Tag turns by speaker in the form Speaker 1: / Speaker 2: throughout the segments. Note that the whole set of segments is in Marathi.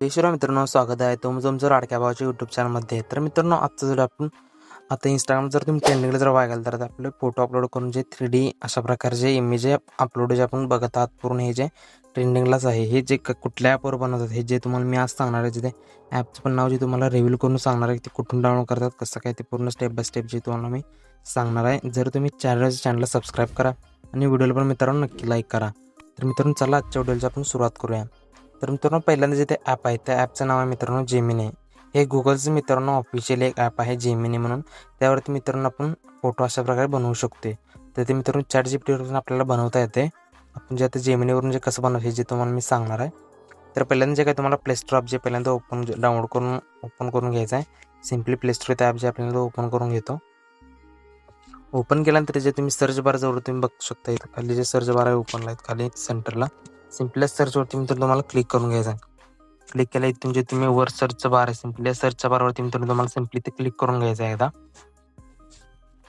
Speaker 1: जय मित्रांनो स्वागत आहे तुम तुमचं राडक्या भावाच्या यूट्यूब चॅनलमध्ये तर मित्रांनो आजचं जर आपण आता इंस्टाग्राम जर तुम्ही ट्रेंडिंगला जर बघाल तर आपले फोटो अपलोड करून जे थ्री डी अशा प्रकारचे इमेज अपलोड जे आपण बघत आहात पूर्ण हे जे ट्रेंडिंगलाच आहे हे जे क- कुठल्या ॲपवर बनवतात हे जे तुम्हाला मी आज सांगणार आहे जे ॲपचं पण नाव जे तुम्हाला रिव्हील करून सांगणार आहे ते कुठून डाउनलोड करतात कसं काय ते पूर्ण स्टेप बाय स्टेप जे तुम्हाला मी सांगणार आहे. जर तुम्ही चॅनल चॅनलला सबस्क्राईब करा आणि व्हिडिओला पण मित्रांनो नक्की लाईक करा. तर मित्रांनो चला आजच्या व्हिडिओची आपण सुरुवात करूया. तर मित्रांनो पहिल्यांदा जे ते ॲप आहे त्या ॲपचं नाव आहे मित्रांनो जेमिनी हे गुगलचं मित्रांनो ऑफिशियल एक ॲप आहे जेमिनी म्हणून. त्यावरती मित्रांनो आपण फोटो अशा प्रकारे बनवू शकतो तर ते मित्रांनो चॅट जी पीटीवरून आपल्याला बनवता येते आपण जे आता जेमिनीवरून जे कसं बनवतं हे जे तुम्हाला मी सांगणार आहे. तर पहिल्यांदा जे काय तुम्हाला प्ले स्टोर ॲप जे पहिल्यांदा ओपन डाउनलोड करून ओपन करून घ्यायचं आहे. सिम्पली प्ले स्टोर ॲप जे आपल्याला ओपन करून घेतो. ओपन केल्यानंतर जे तुम्ही सर्च बार जवळ तुम्ही बघू शकता इथं खाली जे सर्च बार आहे ओपनला आहेत खाली सेंटरला सिम्पली सर्चवरती मित्र तुम्हाला क्लिक करून घ्यायचं आहे. क्लिक केलं तुमचे जे तुम्ही वर सर्चचं बार आहे सिम्पली सर्चच्या बारवरती मित्र तुम्हाला सिम्पली ते क्लिक करून घ्यायचं आहे एकदा.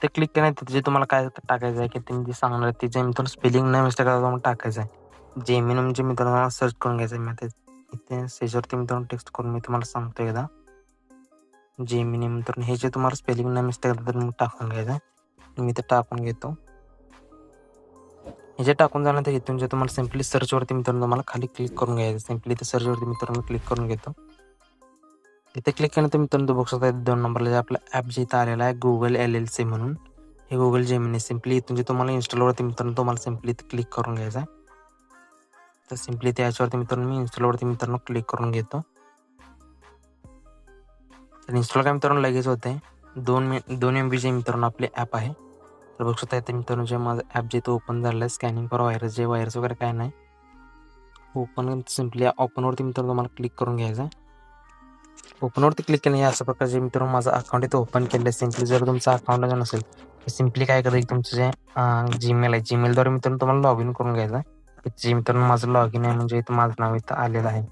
Speaker 1: ते क्लिक केल्यानंतर जे तुम्हाला काय टाकायचं आहे की तुम्ही जे सांगणार ते जे मित्रांनो स्पेलिंग नाही मिस्टेक तुम्हाला टाकायचं आहे. जेमिन म्हणजे मित्रांनो तुम्हाला सर्च करून घ्यायचं आहे. मी ते इथे सेजवरती मित्रांनो टेक्स्ट करून मी तुम्हाला सांगतो एकदा. जेमिनी मित्रांनो हे जे तुम्हाला स्पेलिंग नाही मिस्टेक तर मग टाकून घ्यायचं आहे. मी ते टाकून घेतो. हे जे टाकून झाल्यानंतर इथून जे तुम्हाला सिम्पली सर्चवरती मित्रांनो तुम्हाला खाली क्लिक करून घ्यायचं सिम्पली ते सर्चवरती मित्रांनो क्लिक करून घेतो. इथे क्लिक केल्यानंतर मित्रांनो तो बघू शकता दोन नंबरला जे आपला ॲप जे इथं आलेला आहे गुगल एल एल सी म्हणून. हे गुगल जेमिनी सिम्पली इथून जे तुम्हाला इन्स्टॉलवरती मित्रांनो तुम्हाला सिम्पली इथे क्लिक करून घ्यायचं आहे. तर सिम्पली त्याच्यावरती याच्यावरती मित्रांनो मी इन्स्टॉलवरती मित्रांनो क्लिक करून घेतो. तर इन्स्टॉल काय मित्रांनो लगेच होते दोन मी दोन एम बीचे मित्रांनो आपले ॲप आहे. तर बघू शकता इथे मित्रांनो जे माझं ॲप जे तो ओपन झालं आहे स्कॅनिंग फॉर व्हायरस जे व्हायरस वगैरे काय नाही ओपन सिम्पली ओपनवरती मित्रांनो तुम्हाला क्लिक करून घ्यायचं आहे. ओपनवरती क्लिक केलं अशा प्रकारचे मित्रांनो माझं अकाउंट इथे ओपन केलं आहे सिम्पली जर तुमचं अकाउंट जर नसेल तर सिम्पली काय करायचं तुमचं जे जीमेल आहे जीमेलद्वारे मित्रांनो तुम्हाला लॉग इन करून घ्यायचं आहे. जे मित्रांनो माझं लॉग इन आहे म्हणजे इथं माझं नाव इथं आलेलं आहे.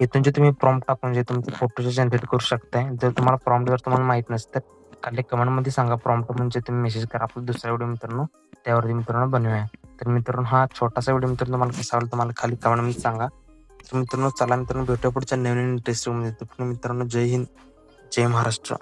Speaker 1: इथून जे तुम्ही प्रॉम्प्ट टाकून जे तुमचे फोटोचे जनरेट करू शकताय जर तुम्हाला प्रॉम्प्ट जर तुम्हाला माहीत नसेल तर खाली कमेंटमध्ये सांगा प्रॉम्प्ट म्हणजे तुम्ही मेसेज करा. आपला दुसरा व्हिडिओ मित्रांनो त्यावरती मित्रांनो बनवूया. तर मित्रांनो हा छोटासा व्हिडिओ मित्रांनो तुम्हाला कसा आवडला तुम्हाला खाली कमेंटमध्ये सांगा. तर मित्रांनो चला मित्रांनो भेटूया पुढच्या नवीन इंटरेस्टिंगमध्ये मित्रांनो जय हिंद जय महाराष्ट्र.